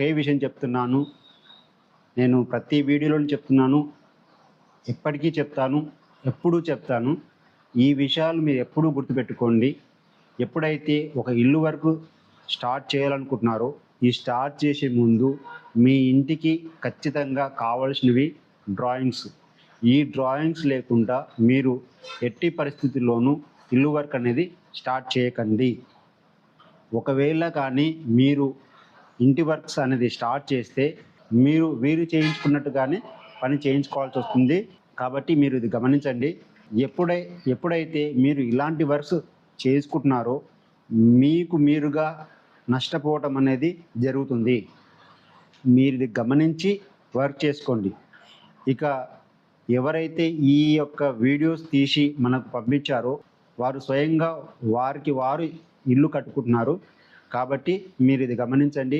ఒకే విషయం చెప్తున్నాను. నేను ప్రతి వీడియోలో చెప్తున్నాను. ఎప్పటికీ చెప్తాను. ఎప్పుడూ చెప్తాను. ఈ విషయాలు మీరు ఎప్పుడూ గుర్తుపెట్టుకోండి. ఎప్పుడైతే ఒక ఇల్లు వరకు స్టార్ట్ చేయాలనుకుంటున్నారో ఈ స్టార్ట్ చేసే ముందు మీ ఇంటికి ఖచ్చితంగా కావలసినవి డ్రాయింగ్స్. ఈ డ్రాయింగ్స్ లేకుండా మీరు ఎట్టి పరిస్థితుల్లోనూ ఇల్లు వర్క్ అనేది స్టార్ట్ చేయకండి. ఒకవేళ కానీ మీరు ఇంటి వర్క్స్ అనేది స్టార్ట్ చేస్తే మీరు వీరు చేయించుకున్నట్టుగానే పని చేయించుకోవాల్సి వస్తుంది. కాబట్టి మీరు ఇది గమనించండి. ఎప్పుడై ఎప్పుడైతే మీరు ఇలాంటి వర్క్స్ చేసుకుంటున్నారో మీకు మీరుగా నష్టపోవటం అనేది జరుగుతుంది. మీరు ఇది గమనించి వర్క్ చేసుకోండి. ఇక ఎవరైతే ఈ యొక్క వీడియోస్ తీసి మనకు పంపించారో వారు స్వయంగా వారికి వారు ఇల్లు కట్టుకుంటున్నారు. కాబట్టి మీరు ఇది గమనించండి.